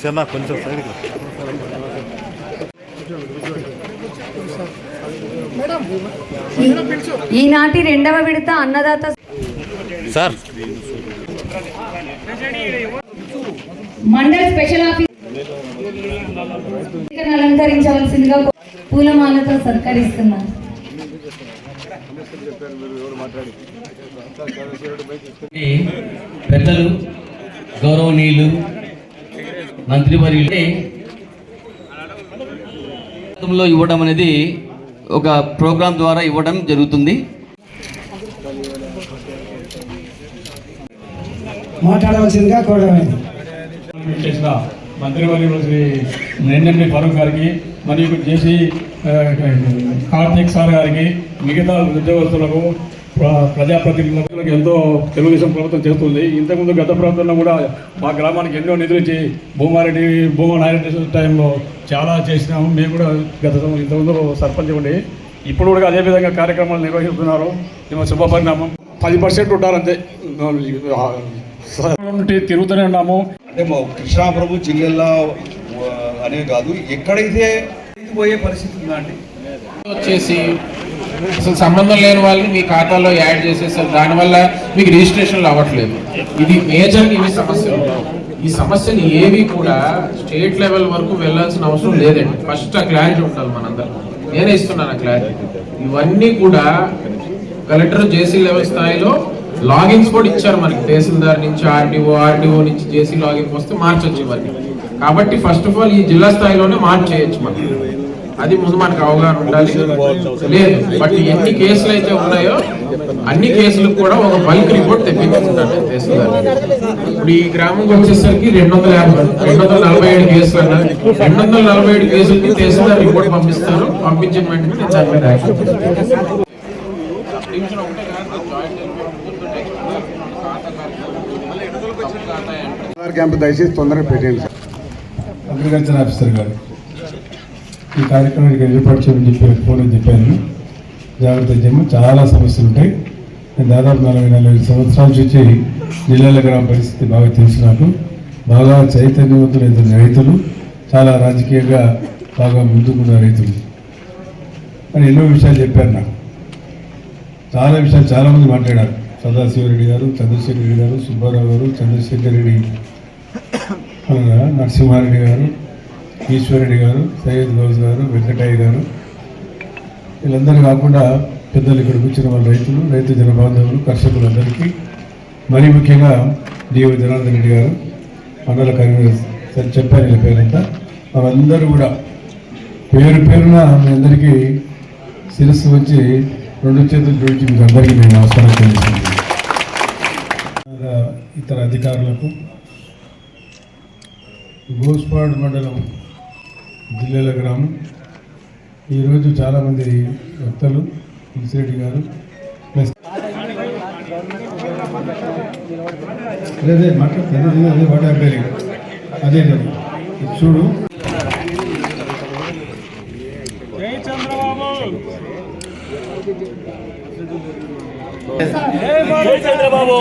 చిన్న కొంచెం సైడ్కి ఈనాటి రెండవ విడత అన్నదాత సార్. మండల్ స్పెషల్ ఆఫీస్ అలంకరించవలసిందిగా పూలమాలతో సత్కరిస్తున్నారు. పెద్దలు గౌరవనీయులు మంత్రివర్యులే లో ఇవ్వడం అనేది ఒక ప్రోగ్రాం ద్వారా ఇవ్వడం జరుగుతుంది. మాట్లాడవలసిందిగా కోరడమైంది చేసిన మంత్రివర్యులు శ్రీ నరేంద్ర ఫరూక్ గారికి మరియు ఆ, కార్తీక్ సార్ గారికి మిగతా ఉద్యోగస్తులకు ప్రజాప్రతినిధులకు ఎంతో తెలుగుదేశం ప్రభుత్వం చేస్తుంది. ఇంతకుముందు గత ప్రభుత్వంలో కూడా మా గ్రామానికి ఎన్నో నిధులు ఇచ్చి భూమారెడ్డి భూమా నాయుడు టైంలో చాలా చేసినాము. మేము కూడా గత ఇంతకుముందు సర్పంచ్ ఉండి ఇప్పుడు కూడా అదే విధంగా కార్యక్రమాలు నిర్వహిస్తున్నారు. ఇది మా శుభ పరిణామం పది పర్సెంట్ ఉంటారంతే. నుండి తిరుగుతూనే ఉన్నాము. అంటే మా కృష్ణాప్రభు జిల్లెల్లా ఆ, అనే కాదు ఎక్కడైతే పోయే పరిస్థితి ఉందా అండి వచ్చేసి అసలు సంబంధం లేని వాళ్ళని మీ ఖాతాలో యాడ్ చేసేసారు దానివల్ల మీకు రిజిస్ట్రేషన్లు అవ్వట్లేదు. ఇది మేజర్ ఇవి సమస్యలు. ఈ సమస్యని ఏవి కూడా స్టేట్ లెవెల్ వరకు వెళ్ళాల్సిన అవసరం లేదండి. ఫస్ట్ ఆ క్లారిటీ ఉండాలి మనందరం నేనే ఇస్తున్నాను ఆ క్లారిటీ. ఇవన్నీ కూడా కలెక్టర్ జేసీ లెవెల్ స్థాయిలో లాగిన్స్ కూడా ఇచ్చారు మనకి. తహసీల్దార్ నుంచి ఆర్డీఓ ఆర్డీఓ నుంచి జేసీ లాగిన్ వస్తే మార్చొచ్చు ఇవన్నీ. కాబట్టి ఫస్ట్ ఆఫ్ ఆల్ ఈ జిల్లా స్థాయిలోనే మార్చేయచ్చు మనం అది ముందు మనకు అవగాహన ఉండాలి. లేదు బట్ ఎన్ని కేసులు అయితే ఉన్నాయో అన్ని కేసులకు కూడా ఒక బల్క్ రిపోర్ట్ తెప్పించుకుంటాను తహసీల్దార్. ఇప్పుడు ఈ గ్రామంకి వచ్చేసరికి రెండు వందల యాభై రెండు వందల నలభై ఏడు కేసులు అన్నారు. రెండు వందల నలభై ఏడు కేసులకి తహసీల్దార్ రిపోర్ట్ పంపిస్తారు. పంపించిన వెంటనే నేను దాని మీద యాక్షన్. క్యాంప్ దయచేసి తొందరగా పెట్టండి సార్. అగ్రికల్చర్ ఆఫీసర్ గారు ఈ కార్యక్రమానికి ఏర్పాటు చేయమని చెప్పి ఫోన్ అని చెప్పాను. జాగ్రత్త చేయము చాలా సమస్యలు ఉంటాయి. నేను దాదాపు నలభై నలభై సంవత్సరాల నుంచి జిల్లాల గ్రామ పరిస్థితి బాగా తెలుసు నాకు. బాగా చైతన్యవంతులైన రైతులు చాలా రాజకీయంగా బాగా ముందుకున్న రైతులు. అని ఎన్నో విషయాలు చెప్పారు నాకు. చాలా విషయాలు చాలామంది మాట్లాడారు. సదాశివరెడ్డి గారు చంద్రశేఖర్ రెడ్డి గారు సుబ్బారావు గారు చంద్రశేఖర్ రెడ్డి నరసింహారెడ్డి గారు ఈశ్వరుడి గారు సయ్యద్ గౌజ్ గారు వెంకటయ్య గారు. వీళ్ళందరూ కాకుండా పెద్దలు ఇక్కడ కూర్చున్న వాళ్ళ రైతులు రైతు జన బాంధవులు కర్షకులందరికీ మరీ ముఖ్యంగా డిఓ జనార్దన్ రెడ్డి గారు మండల కన్వీనర్ సరే చెప్పారు వీళ్ళ పేరంతా. వాళ్ళందరూ కూడా పేరు పేరున మీ అందరికీ శిరస్సు వచ్చి రెండు చేతులు జోడించి మీకు అందరికీ నేను నమస్కారం తెలుస్తుంది ఇతర అధికారులకు గోస్పాడ్ మండలం జిల్లాల గ్రామం. ఈరోజు చాలామంది భక్తులు తులసిరెడ్డి గారు. ప్లస్ అదే అదే మాట్లాడుతుంది అదే వాట్ అదే అదే. చూడు. చంద్రబాబు.